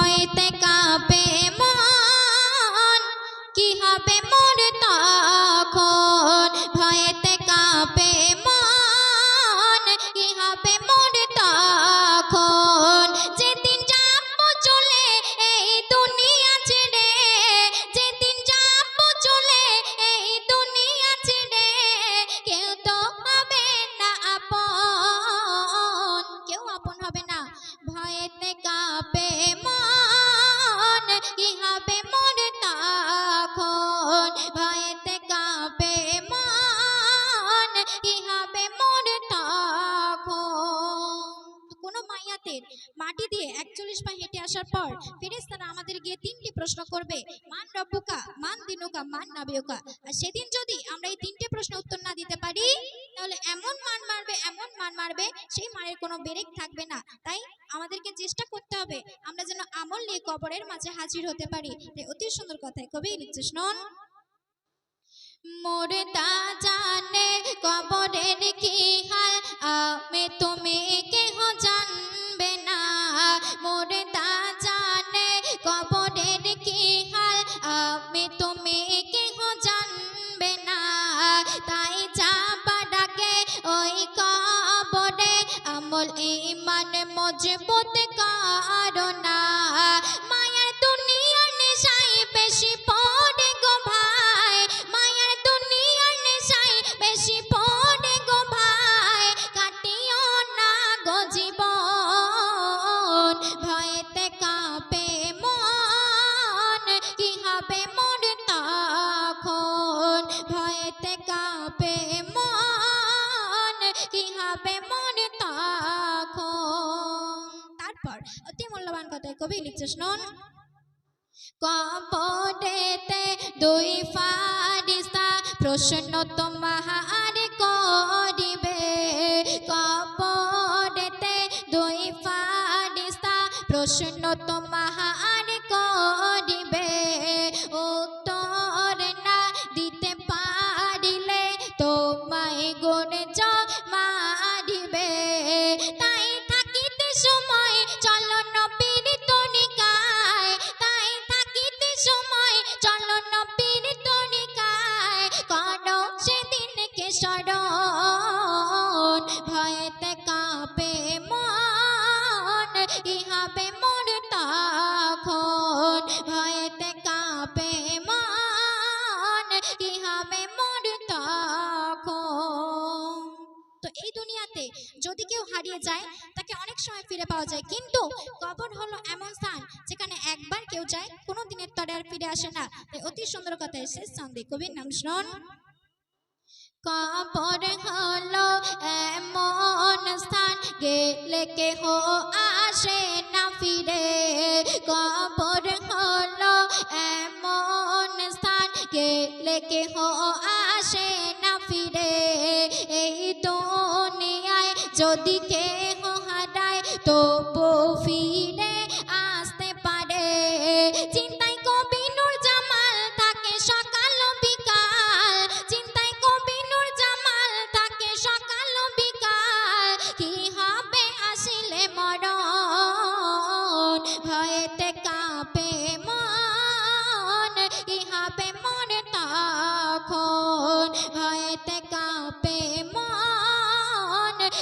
ভয়েতে কাঁপে মন। কি হবে মোর মোর তখন ভয়েতে কাঁপে মন কি হবে মোর তখন কোনো মাইয়াতের মাটি দিয়ে একচল্লিশ পা হেঁটে আসার পর ফেরেস্তারা আমাদের গিয়ে তিনটি প্রশ্ন করবে, মান রব্বুকা, মান দিনুকা, মান নাবিয়কা। আর সেদিন যদি আমরা এই তিনটে প্রশ্ন উত্তর না দিতে পারি এমন মান মারবে, এমন মান মারবে, সেই মানের কোনো বেরেক থাকবে না। তাই আমাদেরকে চেষ্টা করতে হবে, আমরা যেন আমল নিয়ে কবরের মাঝে হাজির হতে পারি। তাই অতি সুন্দর কথায় কবি লিখছে মোরে তা জানে কবরের কি হাল, আমি তুমি কেহ জানবে না। মোরে তা জানে কবরের কি হাল, আমি তুমি কেহ জানবে না। তাই মজবুত কারণা। মায়ার দুনিয়ার নেশায় বেশি পড়ে গো ভাই। মায়ার দুনিয়ার নেশায় বেশি পড়ে গো ভাই। না গো জীবন। ভয়েতে কাঁপে মন, কি হবে মোর তখন? ভয়েতে কাঁপে মন, কি হবে মূল্যবান কথায় কবি লিখছে শুনুন কপটেতে দুই ফারিস্তা করিবে। কপটেতে দুই ফারিস্তা প্রশ্ন নবীর তনিকায় করো সেদিনকে স্মরণ? ভয়েতে কাঁপে মন, ইহাবে মোর তখন। ভয়েতে কাঁপে মন, ইহাবে যদি কেউ হারিয়ে যায়, তাকে অনেক সময় ফিরে পাওয়া যায়। কিন্তু কবর হলো এমন স্থান যেখানে একবার কেউ যায়, কোনো দিনের তরে আর ফিরে আসে না। তাই অতি সুন্দর কথা এসে সন্দে কবির নাম শুনুন কবর হলো এমন স্থান, গেলে কেহ আসে না ফিরে। কবর হলো এমন স্থান, গেলে কেহ আসে যদি কেহ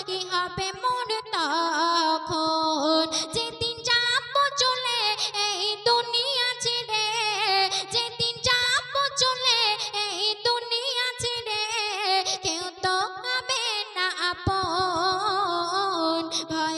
ই হবে মন তখন যেদিন যাব চলে, এই দুনিয়া ছেড়ে। যেদিন যাব চলে, এই দুনিয়া ছেড়ে। কেউ তো হবে না আপন, ভয়